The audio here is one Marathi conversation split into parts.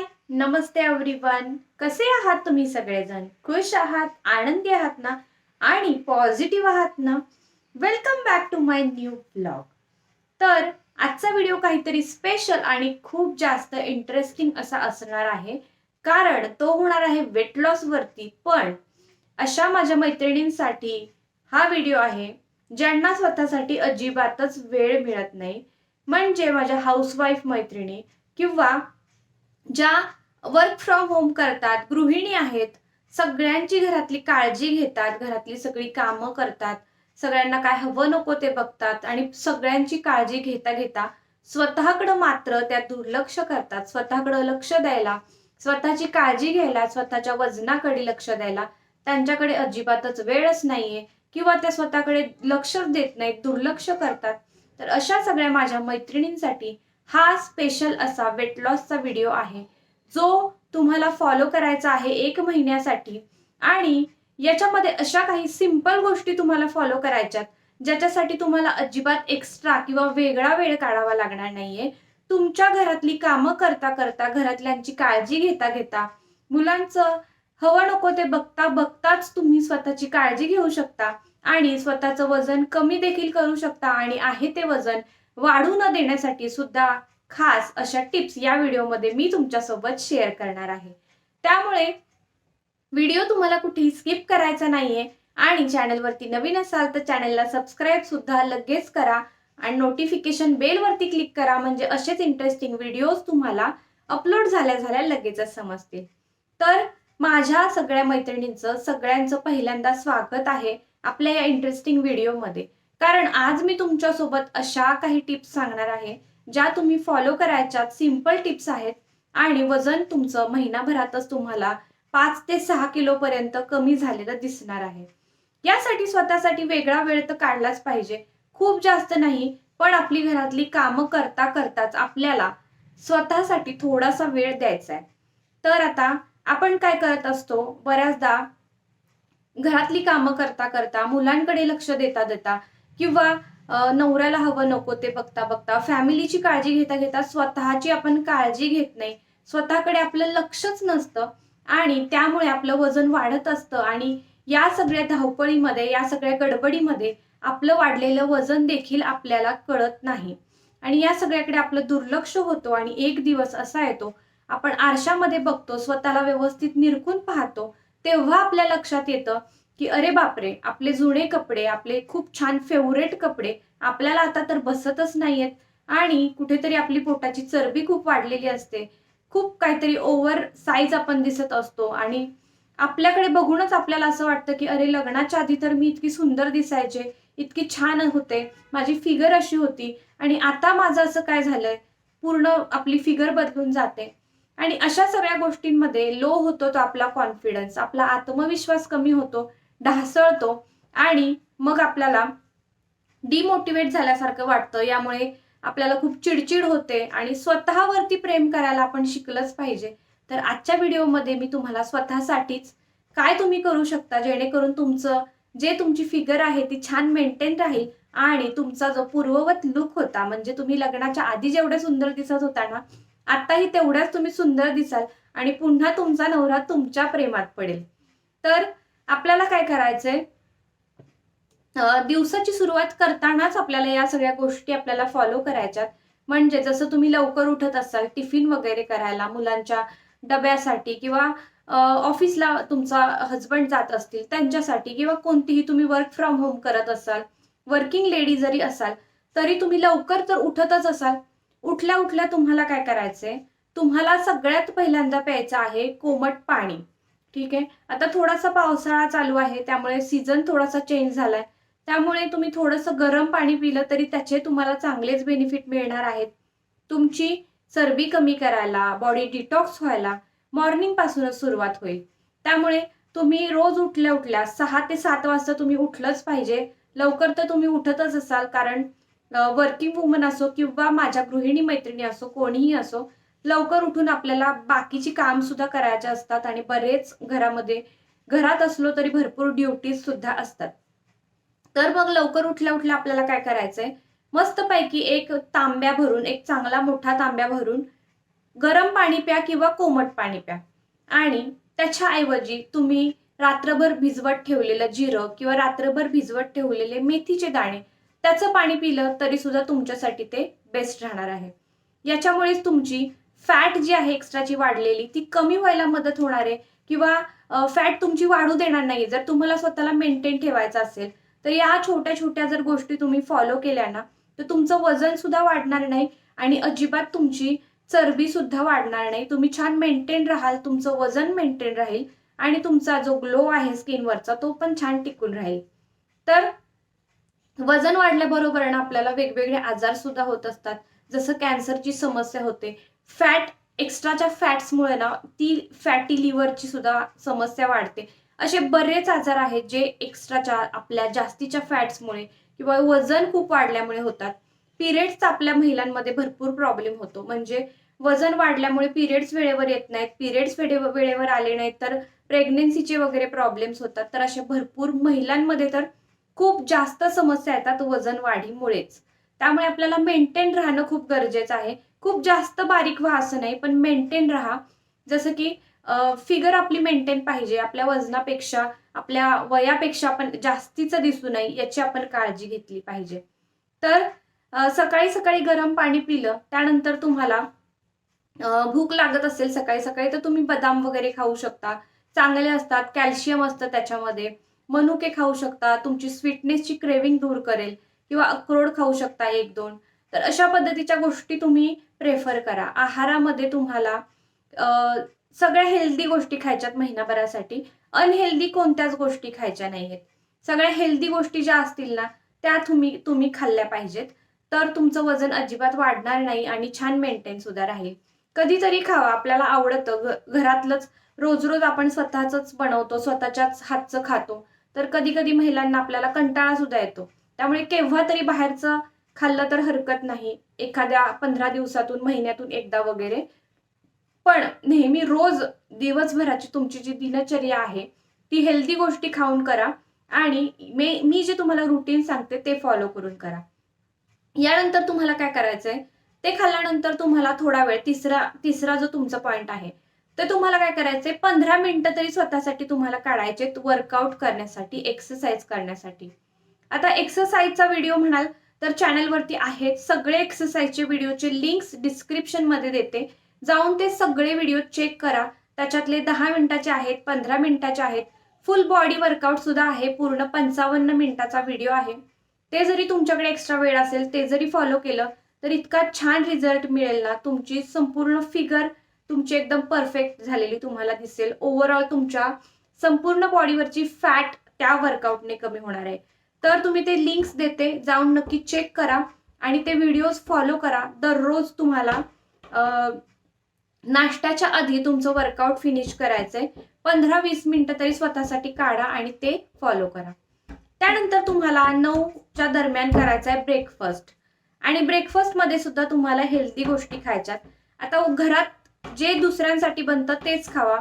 हाय. नमस्ते एव्हरीवन कसे आहात तुम्ही सगळेजण? खुश आहात? आनंदी आहात ना? आणि पॉझिटिव्ह आहात ना? Welcome back to my new blog तर आजचा व्हिडिओ काहीतरी स्पेशल आणि खूप जास्त इंटरेस्टिंग असा असणार आहे. कारण तो होणार आहे वेट लॉस वरती. पण अशा माझ्या मैत्रिणींसाठी हा व्हिडिओ आहे ज्यांना स्वतःसाठी अजिबातच वेळ मिळत नाही. म्हणजे माझ्या हाऊसवाईफ मैत्रिणी किंवा ज्या वर्क फ्रॉम होम करतात गृहिणी आहेत सगळ्यांची घरातली काळजी घेतात घरातली सगळी कामं करतात सगळ्यांना काय हवं नको ते बघतात आणि सगळ्यांची काळजी घेता घेता स्वतःकडं मात्र त्या दुर्लक्ष करतात स्वतःकडं लक्ष द्यायला स्वतःची काळजी घ्यायला स्वतःच्या वजनाकडे लक्ष द्यायला त्यांच्याकडे अजिबातच वेळच नाहीये किंवा त्या स्वतःकडे लक्ष देत नाहीत दुर्लक्ष करतात. तर अशा सगळ्या माझ्या मैत्रिणींसाठी हा स्पेशल असा वेट लॉसचा व्हिडिओ आहे. जो तुम्हाला फॉलो करायचा आहे एक महिन्यासाठी. आणि याच्यामध्ये अशा काही सिंपल गोष्टी तुम्हाला फॉलो करायच्यात ज्याच्यासाठी तुम्हाला अजिबात एक्स्ट्रा किंवा वेगळा वेळ काढावा लागणार नाहीये. तुमच्या घरातली कामं करता करता घरातल्यांची काळजी घेता घेता मुलांचं हवं नको ते बघता बघताच तुम्ही स्वतःची काळजी घेऊ शकता. आणि स्वतःचं वजन कमी देखील करू शकता आणि आहे ते वजन. वाढू न देण्यासाठी सुद्धा खास अशा टिप्स या व्हिडिओमध्ये मी तुमच्यासोबत शेअर करणार आहे. त्यामुळे व्हिडिओ तुम्हाला कुठेही स्किप करायचा नाहीये आणि चॅनलवरती नवीन असाल तर चॅनलला सबस्क्राईब सुद्धा लगेच करा आणि नोटिफिकेशन बेलवरती क्लिक करा म्हणजे असेच इंटरेस्टिंग व्हिडिओज तुम्हाला अपलोड झाल्या झाल्या लगेचच समजतील. तर माझ्या सगळ्या मैत्रिणींचं सगळ्यांचं पहिल्यांदा स्वागत आहे आपल्या या इंटरेस्टिंग व्हिडिओमध्ये कारण आज मी तुमच्यासोबत अशा काही टिप्स सांगणार आहे ज्या तुम्ही फॉलो करायच्या सिंपल टिप्स आहेत आणि वजन तुमचं महिनाभरातच तुम्हाला पाच ते सहा किलोपर्यंत कमी झालेलं दिसणार आहे. यासाठी स्वतःसाठी वेगळा वेळ तर काढलाच पाहिजे. खूप जास्त नाही पण आपली घरातली कामं करता करताच आपल्याला स्वतःसाठी थोडासा वेळ द्यायचा आहे. तर आता आपण काय करत असतो बऱ्याचदा घरातली कामं करता करता मुलांकडे लक्ष देता देता किंवा नवऱ्याला हवं नको ते बघता बघता. फॅमिलीची काळजी घेता घेता स्वतःची आपण काळजी घेत नाही. स्वतःकडे आपलं लक्षच नसतं आणि त्यामुळे आपलं वजन वाढत असतं आणि या सगळ्या धावपळीमध्ये या सगळ्या गडबडीमध्ये आपलं वाढलेलं वजन देखील आपल्याला कळत नाही. आणि या सगळ्याकडे आपलं दुर्लक्ष होतो आणि एक दिवस असा येतो आपण आरशामध्ये बघतो स्वतःला व्यवस्थित निरखून पाहतो तेव्हा आपल्या लक्षात येतं की अरे बापरे आपले जुने कपडे आपले खूप छान फेवरेट कपडे आपल्याला आता तर बसतच नाहीयेत. आणि कुठेतरी आपली पोटाची चरबी खूप वाढलेली असते. खूप काहीतरी ओव्हर साईज आपण दिसत असतो. आणि आपल्याकडे बघूनच आपल्याला असं वाटतं की अरे लग्नाच्या आधी तर मी इतकी सुंदर दिसायचे इतकी छान होते. माझी फिगर अशी होती. आणि आता माझं असं काय झालंय? पूर्ण आपली फिगर बदलून जाते. आणि अशा सगळ्या गोष्टींमध्ये लो होतो तो आपला कॉन्फिडन्स आपला आत्मविश्वास कमी होतो. ढासळतो आणि मग आपल्याला डिमोटिवेट झाल्यासारखं वाटतं. यामुळे आपल्याला खूप चिडचिड होते आणि स्वतःवरती प्रेम करायला आपण शिकलंच पाहिजे. तर आजच्या व्हिडिओमध्ये मी तुम्हाला स्वतःसाठीच काय तुम्ही करू शकता? जेणेकरून तुमचं जे तुमची फिगर आहे ती छान मेंटेन राहील आणि तुमचा जो पूर्ववत लुक होता म्हणजे तुम्ही लग्नाच्या आधी जेवढे सुंदर दिसत होता ना आताही तेवढ्याच तुम्ही सुंदर दिसाल आणि पुन्हा तुमचा नवरा तुमच्या प्रेमात पडेल. तर आपल्याला काय करायचंय? दिवसाची सुरुवात करतानाच आपल्याला या सगळ्या गोष्टी आपल्याला फॉलो करायच्यात. म्हणजे जसं तुम्ही लवकर उठत असाल टिफिन वगैरे करायला मुलांच्या डब्यासाठी किंवा ऑफिसला तुमचा हजबंड जात असतील त्यांच्यासाठी किंवा कोणतीही तुम्ही वर्क फ्रॉम होम करत असाल वर्किंग लेडी जरी असाल तरी तुम्ही लवकर तर उठतच असाल. उठल्या उठल्या तुम्हाला काय करायचंय? तुम्हाला सगळ्यात पहिल्यांदा प्यायचं आहे कोमट पाणी. ठीक आहे? आता थोडासा पावसाळा चालू आहे त्यामुळे सीझन थोडासा चेंज झालाय. त्यामुळे तुम्ही थोडंसं गरम पाणी पिलं तरी त्याचे तुम्हाला चांगलेच बेनिफिट मिळणार आहेत. तुमची चरबी कमी करायला बॉडी डिटॉक्स व्हायला मॉर्निंग पासूनच सुरुवात होईल. त्यामुळे तुम्ही रोज उठल्या उठल्या सहा ते सात वाजता तुम्ही उठलंच पाहिजे. लवकर तर तुम्ही उठतच असाल कारण वर्किंग वुमन असो किंवा माझ्या गृहिणी मैत्रिणी असो कोणीही असो लवकर उठून आपल्याला बाकीची काम सुद्धा करायचे असतात आणि बरेच घरामध्ये घरात असलो तरी भरपूर ड्युटीज सुद्धा असतात. तर मग लवकर उठल्या उठल्या आपल्याला काय करायचंय? मस्तपैकी एक तांब्या भरून एक चांगला मोठा तांब्या भरून गरम पाणी प्या किंवा कोमट पाणी प्या. आणि त्याच्याऐवजी तुम्ही रात्रभर भिजवत ठेवलेलं जिरं किंवा रात्रभर भिजवत ठेवलेले मेथीचे दाणे त्याचं पाणी पिलं तरी सुद्धा तुमच्यासाठी ते बेस्ट राहणार आहे. याच्यामुळेच तुमची फॅट जी आहे एक्स्ट्राची वाढलेली ती कमी व्हायला मदत होणार आहे किंवा फॅट तुमची वाढू देणार नाही जर तुम्हाला स्वतःला मेंटेन ठेवायचं असेल तर या छोट्या छोट्या जर गोष्टी तुम्ही फॉलो केल्या ना तर तुमचं वजन सुद्धा वाढणार नाही आणि अजिबात तुमची चरबी सुद्धा वाढणार नाही. तुम्ही छान मेंटेन राहाल तुमचं वजन मेंटेन राहील आणि तुमचा जो ग्लो आहे स्किनवरचा तो पण छान टिकून राहील. तर वजन वाढल्याबरोबर ना आपल्याला वेगवेगळे आजार सुद्धा होत असतात. जसं कॅन्सरची समस्या होते फॅट एक्स्ट्राच्या फॅट्समुळे ना ती फॅटी लिव्हरची सुद्धा समस्या वाढते. असे बरेच आजार आहेत जे एक्स्ट्राच्या आपल्या जास्तीच्या फॅट्समुळे किंवा वजन खूप वाढल्यामुळे होतात. पिरियड्सचा आपल्या महिलांमध्ये भरपूर प्रॉब्लेम होतो. म्हणजे वजन वाढल्यामुळे पिरियड्स वेळेवर येत नाहीत पिरियड्स वेळेवर आले नाहीत तर प्रेग्नेन्सीचे वगैरे प्रॉब्लेम्स होतात. तर अशा भरपूर महिलांमध्ये तर खूप जास्त समस्या येतात वजन वाढीमुळेच. त्यामुळे आपल्याला मेंटेन राहणं खूप गरजेचं आहे. खूप जास्त बारीक व्हा असं नाही पण मेंटेन राहा. जसं की फिगर आपली मेंटेन पाहिजे. आपल्या वजनापेक्षा आपल्या वयापेक्षा आपण जास्तीचं दिसू नये याची आपण काळजी घेतली पाहिजे. तर सकाळी सकाळी गरम पाणी पिलं त्यानंतर तुम्हाला भूक लागत असेल सकाळी सकाळी तर तुम्ही बदाम वगैरे खाऊ शकता. चांगले असतात कॅल्शियम असतं त्याच्यामध्ये. मनुके खाऊ शकता तुमची स्वीटनेसची क्रेविंग दूर करेल. किंवा अक्रोड खाऊ शकता एक दोन. तर अशा पद्धतीच्या गोष्टी तुम्ही प्रेफर करा. आहारामध्ये तुम्हाला सगळ्या हेल्दी गोष्टी खायच्यात महिनाभरासाठी. अनहेल्दी कोणत्याच गोष्टी खायच्या नाहीयेत. सगळ्या हेल्दी गोष्टी ज्या असतील ना त्या तुम्ही तुम्ही खाल्ल्या पाहिजेत. तर तुमचं वजन अजिबात वाढणार नाही आणि छान मेंटेन सुद्धा राहील. कधीतरी खावा आपल्याला आवडतं. घरातलंच रोज रोज आपण स्वतःच बनवतो स्वतःच्याच हातचं खातो. तर कधी कधी महिलांना आपल्याला कंटाळा सुद्धा येतो. त्यामुळे केव्हा तरी बाहेरचं खाल्लं तर हरकत नाही. एखाद्या पंधरा दिवसातून महिन्यातून एकदा वगैरे. पण नेहमी रोज दिवसभराची तुमची जी दिनचर्या आहे ती हेल्दी गोष्टी खाऊन करा आणि मे मी जे तुम्हाला रुटीन सांगते ते फॉलो करून करा. यानंतर तुम्हाला काय करायचंय? ते खाल्ल्यानंतर तुम्हाला थोडा वेळ तिसरा तिसरा जो तुमचा पॉइंट आहे तर तुम्हाला काय करायचंय? पंधरा मिनिटं तरी स्वतःसाठी तुम्हाला काढायचे वर्कआउट करण्यासाठी एक्सरसाइज करण्यासाठी. आता एक्सरसाइजचा व्हिडिओ म्हणाल तर चॅनलवरती आहेत. सगळे एक्सरसाइजचे व्हिडिओचे लिंक्स डिस्क्रिप्शनमध्ये देते. जाऊन ते सगळे व्हिडिओ चेक करा. त्याच्यातले दहा मिनिटाचे आहेत पंधरा मिनिटाचे आहेत. फुल बॉडी वर्कआउट सुद्धा आहे. पूर्ण पंचावन्न मिनिटाचा व्हिडिओ आहे. ते जरी तुमच्याकडे एक्स्ट्रा वेळ असेल ते जरी फॉलो केलं तर इतका छान रिझल्ट मिळेल ना. तुमची संपूर्ण फिगर तुमची एकदम परफेक्ट झालेली तुम्हाला दिसेल. ओव्हरऑल तुमच्या संपूर्ण बॉडीवरची फॅट त्या वर्कआउटने कमी होणार आहे. तर तुम्ही ते लिंक्स देते जाऊन नक्की चेक करा आणि ते व्हिडिओज फॉलो करा. दररोज तुम्हाला नाश्त्याच्या आधी तुमचं वर्कआउट फिनिश करायचंय. पंधरा वीस मिनिटं तरी स्वतःसाठी काढा आणि ते फॉलो करा. त्यानंतर तुम्हाला नऊच्या दरम्यान करायचा आहे ब्रेकफास्ट आणि ब्रेकफास्टमध्ये सुद्धा तुम्हाला हेल्दी गोष्टी खायच्यात. आता घरात जे दुसऱ्यांसाठी बनतं तेच खावा.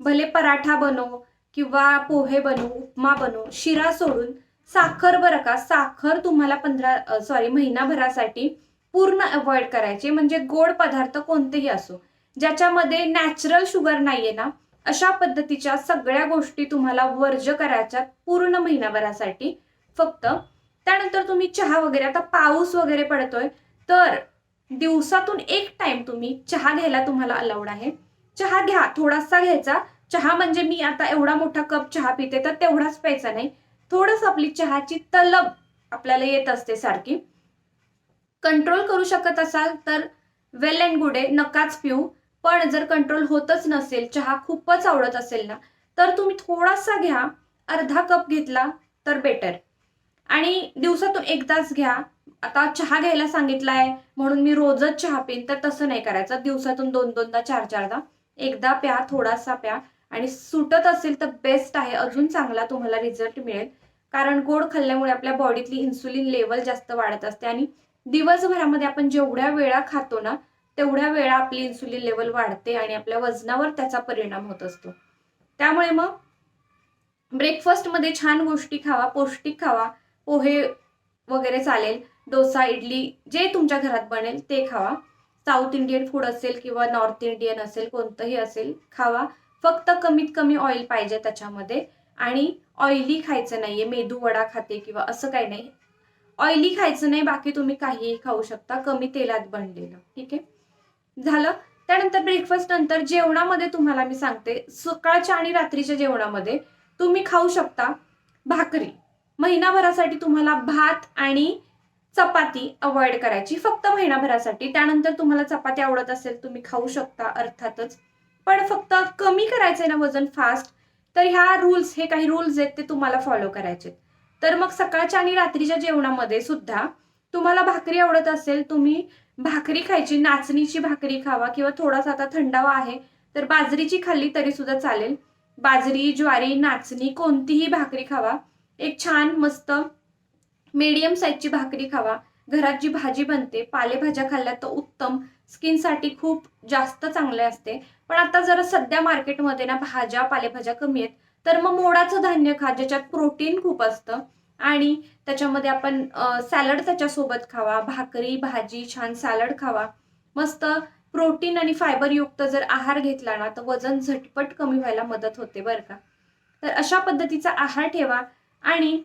भले पराठा बनव किंवा पोहे बनवू उपमा बनवू शिरा सोडून साखर बरं का? साखर तुम्हाला पंधरा सॉरी महिनाभरासाठी पूर्ण अवॉइड करायचे. म्हणजे गोड पदार्थ कोणतेही असो. ज्याच्यामध्ये नॅचरल शुगर नाहीये ना अशा पद्धतीच्या सगळ्या गोष्टी तुम्हाला वर्ज करायच्या पूर्ण महिनाभरासाठी. फक्त त्यानंतर तुम्ही चहा वगैरे आता पाऊस वगैरे पडतोय तर दिवसातून एक टाइम तुम्ही चहा घ्यायला तुम्हाला अलाउड आहे. चहा घ्या थोडासा घ्यायचा. चहा म्हणजे मी आता एवढा मोठा कप चहा पिते तर तेवढाच प्यायचा नाही. थोडस आपली चहाची तलब आपल्याला येत असते सारखी. कंट्रोल करू शकत असाल तर वेल अँड गुड आहे नकाच पिऊ. पण जर कंट्रोल होतच नसेल चहा खूपच आवडत असेल ना तर तुम्ही थोडासा घ्या अर्धा कप घेतला तर बेटर आणि दिवसातून एकदाच घ्या. आता चहा घ्यायला सांगितलाय म्हणून मी रोजच चहा पिन तर तसं नाही करायचं. दिवसातून दोन दोनदा चार चारदा एकदा प्या थोडासा प्या. आणि सुटत असेल तर बेस्ट आहे. अजून चांगला तुम्हाला रिझल्ट मिळेल. कारण गोड खाल्ल्यामुळे आपल्या बॉडीतली इन्सुलिन लेवल जास्त वाढत असते आणि दिवसभरामध्ये आपण जेवढ्या वेळा खातो ना तेवढ्या वेळा आपली इन्सुलिन लेवल वाढते आणि आपल्या वजनावर त्याचा परिणाम होत असतो. त्यामुळे मग ब्रेकफास्टमध्ये छान गोष्टी खावा पौष्टिक खावा पोहे वगैरे चालेल डोसा इडली जे तुमच्या घरात बनेल ते खावा. साऊथ इंडियन फूड असेल किंवा नॉर्थ इंडियन असेल कोणतंही असेल खावा. फक्त कमीत कमी ऑइल पाहिजे त्याच्यामध्ये. आणि ऑइली खायचं नाहीये मेदू वडा खाते किंवा असं काही नाही. ऑइली खायचं नाही बाकी तुम्ही काहीही खाऊ शकता कमी तेलात बनलेलं. ठीक आहे? झालं? त्यानंतर ब्रेकफास्ट नंतर जेवणामध्ये तुम्हाला मी सांगते सकाळच्या आणि रात्रीच्या जेवणामध्ये तुम्ही खाऊ शकता भाकरी. महिनाभरासाठी तुम्हाला भात आणि चपाती अवॉइड करायची फक्त महिनाभरासाठी. त्यानंतर तुम्हाला चपाती आवडत असेल तुम्ही खाऊ शकता अर्थातच. पण फक्त कमी करायचंय ना वजन फास्ट तर ह्या रूल्स हे काही रूल्स आहेत ते तुम्हाला फॉलो करायचे तर मग सकाळच्या आणि रात्रीच्या जेवणामध्ये सुद्धा तुम्हाला भाकरी आवडत असेल तुम्ही भाकरी खायची नाचणीची भाकरी खावा किंवा थोडासा आता थंडावा आहे तर बाजरीची खाल्ली तरी सुद्धा चालेल. बाजरी ज्वारी नाचणी कोणतीही भाकरी खावा. एक छान मस्त मीडियम साईजची भाकरी खावा. घरात जी भाजी बनते पालेभाज्या खाल्ल्या तर उत्तम स्किनसाठी खूप जास्त चांगले असते. पण आता जरा सध्या मार्केटमध्ये ना भाज्या पालेभाज्या कमी आहेत तर मग मोडाचं धान्य खा ज्याच्यात प्रोटीन खूप असतं. आणि त्याच्यामध्ये आपण सॅलड त्याच्यासोबत खावा भाकरी भाजी छान सॅलड खावा. मस्त प्रोटीन आणि फायबर युक्त जर आहार घेतला ना तर वजन झटपट कमी व्हायला मदत होते बरं का. तर अशा पद्धतीचा आहार ठेवा. आणि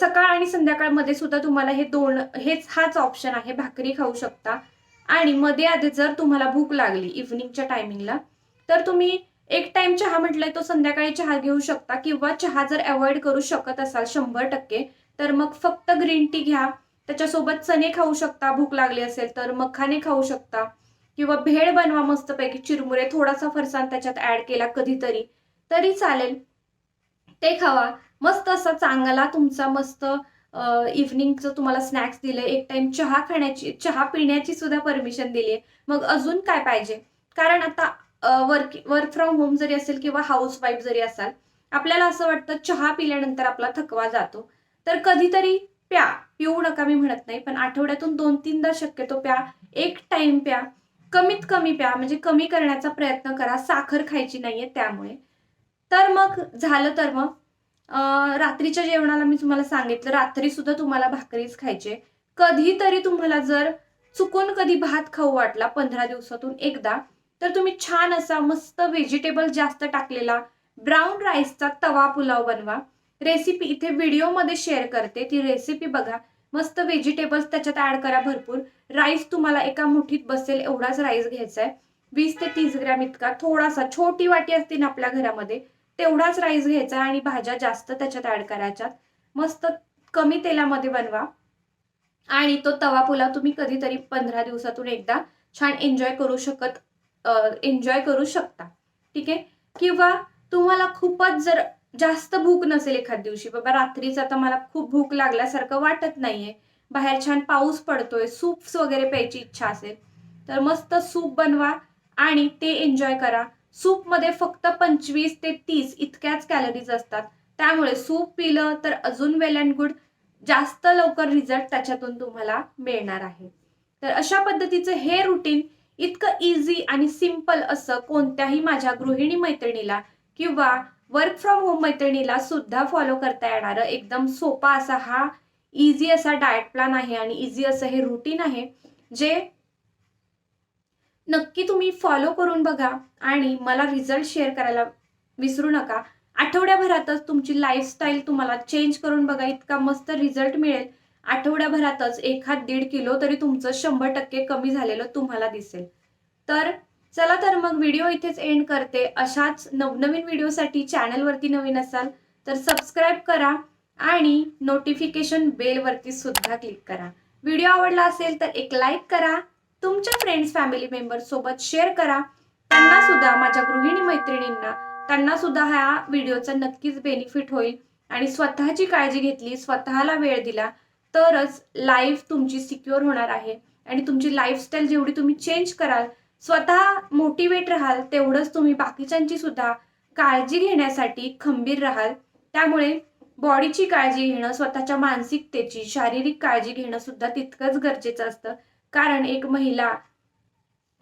सकाळ आणि संध्याकाळमध्ये सुद्धा तुम्हाला हे दोन हेच हाच ऑप्शन आहे. भाकरी खाऊ शकता. आणि मध्ये आधी जर तुम्हाला भूक लागली इव्हनिंगच्या टायमिंगला तर तुम्ही एक टाइम चहा म्हटलंय तो संध्याकाळी चहा घेऊ शकता किंवा चहा जर अवॉइड करू शकत असाल शंभर टक्के तर मग फक्त ग्रीन टी घ्या. त्याच्यासोबत चणे खाऊ शकता भूक लागली असेल तर मखाने खाऊ शकता. किंवा भेळ बनवा मस्तपैकी चिरमुरे थोडासा फरसाण त्याच्यात ऍड केला कधीतरी तरी चालेल. ते खावा. मस्त असा चांगला तुमचा मस्त इव्हनिंगचं तुम्हाला स्नॅक्स दिले एक टाइम चहा खाण्याची चहा पिण्याची सुद्धा परमिशन दिली आहे मग अजून काय पाहिजे? कारण आता वर्क वर्क फ्रॉम होम जरी असेल किंवा हाऊस वाईफ जरी असाल आपल्याला असं वाटतं चहा पिल्यानंतर आपला थकवा जातो. तर कधीतरी प्या. पिऊ नका मी म्हणत नाही पण आठवड्यातून दोन तीनदा शक्यतो प्या. एक टाइम प्या. कमीत कमी प्या. म्हणजे कमी करण्याचा प्रयत्न करा. साखर खायची नाहीये त्यामुळे. तर मग झालं तर मग? रात्रीच्या जेवणाला मी तुम्हाला सांगितलं रात्री सुद्धा तुम्हाला भाकरीच खायचे. कधीतरी तुम्हाला जर चुकून कधी भात खाऊ वाटला पंधरा दिवसातून एकदा तर तुम्ही छान असा मस्त व्हेजिटेबल जास्त टाकलेला ब्राऊन राईसचा तवा पुलाव बनवा. रेसिपी इथे व्हिडिओमध्ये शेअर करते. ती रेसिपी बघा. मस्त व्हेजिटेबल्स त्याच्यात ऍड करा भरपूर. राईस तुम्हाला एका मुठीत बसेल एवढाच राईस घ्यायचा आहे वीस ते तीस ग्रॅम इतका थोडासा छोटी वाटी असते ना आपल्या घरामध्ये तेवढाच राईस घ्यायचा आणि भाज्या जास्त त्याच्यात ऍड करायच्यात मस्त कमी तेलामध्ये बनवा. आणि तो तवा पुलाव तुम्ही कधीतरी पंधरा दिवसातून एकदा छान एन्जॉय करू शकत एन्जॉय करू शकता. ठीक आहे? किंवा तुम्हाला खूपच जर जास्त भूक नसेल एखाद दिवशी बाबा रात्रीच आता मला खूप भूक लागल्यासारखं वाटत नाहीये. बाहेर छान पाऊस पडतोय सूप्स वगैरे प्यायची इच्छा असेल तर मस्त सूप बनवा आणि ते एन्जॉय करा. सूपमध्ये फक्त पंचवीस ते तीस इतक्याच कॅलरीज असतात. त्यामुळे सूप पिलं तर अजून वेल अँड गुड जास्त लवकर रिझल्ट त्याच्यातून तुम्हाला मिळणार आहे. तर अशा पद्धतीचं हे रुटीन इतकं इझी आणि सिंपल असं कोणत्याही माझ्या गृहिणी मैत्रिणीला किंवा वर्क फ्रॉम होम मैत्रिणीला सुद्धा फॉलो करता येणार एकदम सोपा असा हा इझी असा डाएट प्लॅन आहे आणि इझी असं हे रुटीन आहे जे नक्की तुम्ही फॉलो करून बघा आणि मला रिझल्ट शेअर करायला विसरू नका. आठवड्याभरातच तुमची लाईफस्टाईल तुम्हाला चेंज करून बघा इतका मस्त रिझल्ट मिळेल. आठवड्याभरातच एखाद दीड किलो तरी तुमचं शंभर टक्के कमी झालेलं तुम्हाला दिसेल. तर चला तर मग व्हिडिओ इथेच एंड करते. अशाच नवनवीन व्हिडिओसाठी चॅनलवरती नवीन असाल तर सबस्क्राईब करा आणि नोटिफिकेशन बेलवरती सुद्धा क्लिक करा. व्हिडिओ आवडला असेल तर एक लाईक करा तुमच्या फ्रेंड्स फॅमिली मेंबर सोबत शेअर करा. त्यांना सुद्धा माझ्या गृहिणी मैत्रिणींना त्यांना सुद्धा ह्या व्हिडिओचा नक्कीच बेनिफिट होईल. आणि स्वतःची काळजी घेतली स्वतःला वेळ दिला तरच लाईफ तुमची सिक्युअर होणार आहे. आणि तुमची लाईफस्टाईल जेवढी तुम्ही चेंज कराल स्वतः मोटिवेट राहाल तेवढंच तुम्ही बाकीच्यांची सुद्धा काळजी घेण्यासाठी खंबीर राहाल. त्यामुळे बॉडीची काळजी घेणं स्वतःच्या मानसिकतेची शारीरिक काळजी घेणं सुद्धा तितकंच गरजेचं असतं. कारण एक महिला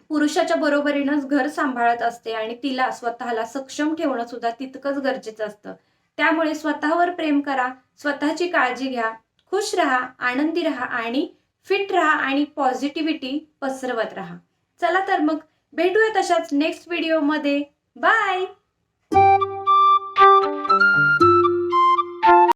पुरुषाच्या बरोबरीनंच घर सांभाळत असते आणि तिला स्वतःला सक्षम ठेवणं सुद्धा तितकंच गरजेचं असतं. त्यामुळे स्वतःवर प्रेम करा स्वतःची काळजी घ्या खुश राहा आनंदी राहा आणि फिट राहा आणि पॉझिटिव्हिटी पसरवत राहा. चला तर मग भेटूया तशाच नेक्स्ट व्हिडिओमध्ये बाय